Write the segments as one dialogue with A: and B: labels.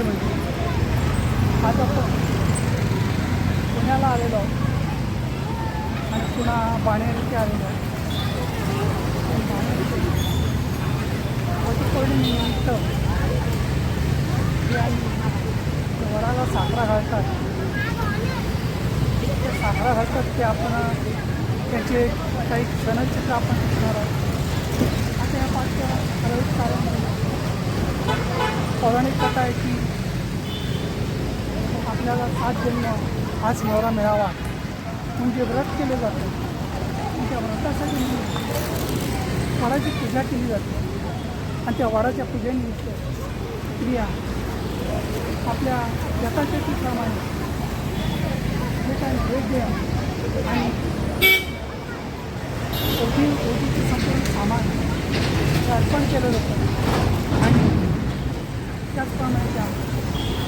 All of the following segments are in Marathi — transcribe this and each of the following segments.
A: आहे म्हणजे आज आपण पुण्याला आलेलो. आहोत आणि पुन्हा बाणेर आलेलो. आहे वटपौर्णिमेनिमित्त जे आई वराला साखरा घालतात ते साखरा घालतात ते आपण त्याचे काही क्षणचित्र आपण शिकणार आहोत. आता या पाठच्या ठराविक कारण पौराणिक कथा आहे की आपल्याला सात जन्म हाच नवरा मिळावा. म्हणजे व्रत केले जाते. म्हणजे त्या व्रतासाठी वडाची पूजा केली जाते. आणि त्या वडाच्या पूजेनिमित्त स्त्रिया आपल्या यथाशक्तीप्रमाणे जे काय नैवेद्य आणि ओटी ओटीचे संपूर्ण सामान अर्पण केलं जातं. आणि त्याचप्रमाणे त्या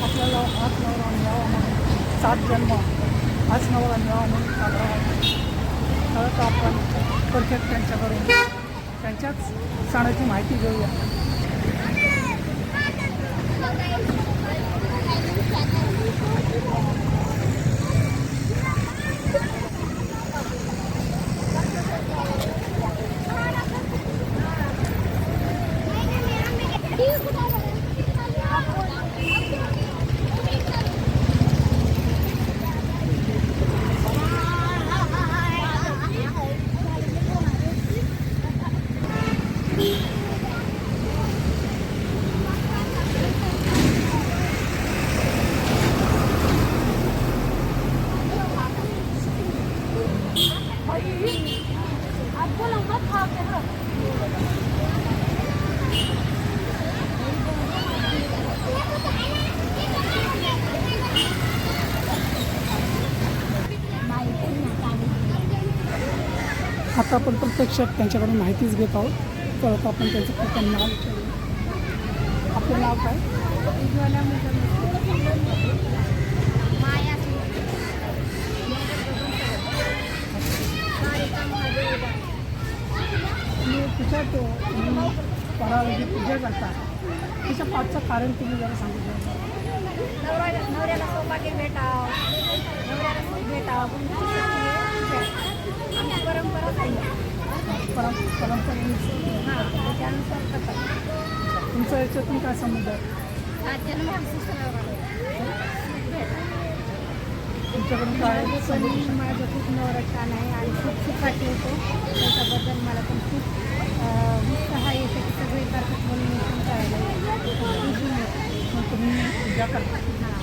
A: आपल्याला हाच नवरा मिळावा म्हणून सात जन्म हाच नवरा मिळावा म्हणून साजरा होतो तर आपण परफेक्ट त्यांच्याकडून त्यांच्याच सणाची माहिती घेऊया. आता आपण प्रत्यक्षात त्यांच्याकडून माहितीच घेत आहोत. तर आता आपण त्यांचं प्रथम नाव. आपलं नाव काय?
B: माया
A: मी तिच्यात तुम्ही परावरची पूजा करता. तिच्या पाठचं कारण तुम्ही जरा सांगू शकता.
B: नवऱ्याला नवऱ्याला सौभाग्य भेटाव. नवऱ्याला भेटाव. आमची परंपरा
A: परं परंपरेने
B: हां त्यानुसार करतात
A: तुमचा याच्यातून काय संबंध तुमच्याकडून काय संबंध
B: पण माझं खूप नवरा छान आहे आणि खूप सुखाटी येतो त्याच्याबद्दल मला पण खूप उत्साह येतो की सगळे करतात म्हणून मी पण करायला
A: मग तुम्ही पूजा करता
B: हां.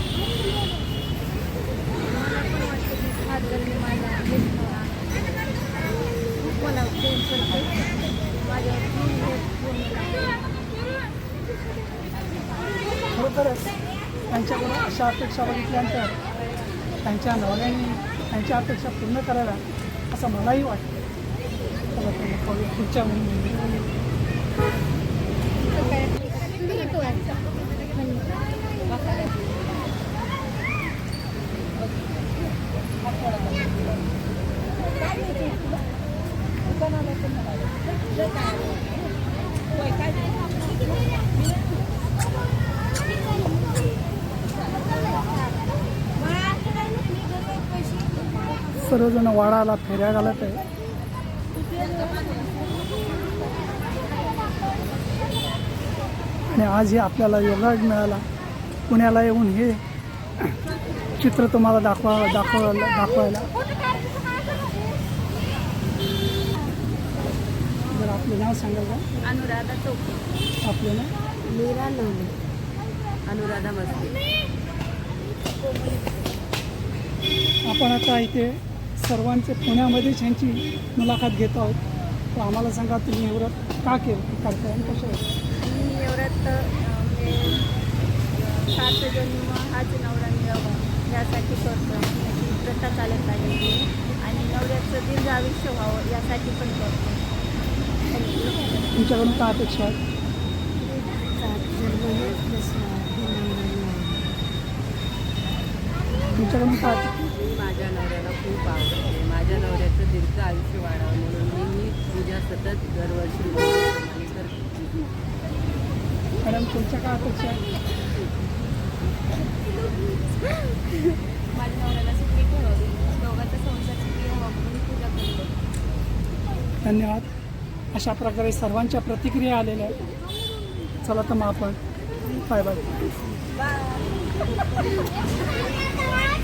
B: मला पण वाटतं की हा जन्म माझा हेच नवरा. खूप मला प्रेम करते माझ्यावर खूप हे पूर्ण
A: खरोखरच त्यांच्याकडून अशा अपेक्षा बघितल्यानंतर त्यांच्या नवऱ्याने त्यांच्या अपेक्षा पूर्ण कराव्या असं मलाही वाटतं. चला तर मग सर्वजण वाडाला फेऱ्या घालत आहे. आणि आज हे आपल्याला योगायोग मिळाला. पुण्याला येऊन हे चित्र तुम्हाला दाखवा दाखवायला दाखवायला. जर आपलं नाव सांगाल का
B: अनुराधा चौक.
A: आपलं नाव?
B: मीरा नवले
C: अनुराधा
A: आपण आता इथे सर्वांचे पुण्यामध्येच ह्यांची मुलाखत घेत आहोत तर आम्हाला सांगा तुम्ही एवढं का केलं? करताय आणि कसं आहे
B: मी एवढ्यात म्हणजे सात जन्म हाच नवरा मिळावा यासाठी करतो त्याची प्रथा चालत आलेली आहे. आणि नवऱ्याचं दीर्घ आयुष्य व्हावं यासाठी पण करतो
A: तुमच्याकडून काय अपेक्षा आहे
C: मी माझ्या नवऱ्याला खूप आवडते. माझ्या नवऱ्याचं दीर्घ आयुष्य वाढावं म्हणून मी मी पूजा सतत दरवर्षी
A: मॅडम तुमच्या का अपेक्षा माझ्या नवऱ्याला पूजा करतो. धन्यवाद. अशा प्रकारे सर्वांच्या प्रतिक्रिया आलेल्या आहेत. चला तर मग आपण. Bye bye. बाय. Yeah.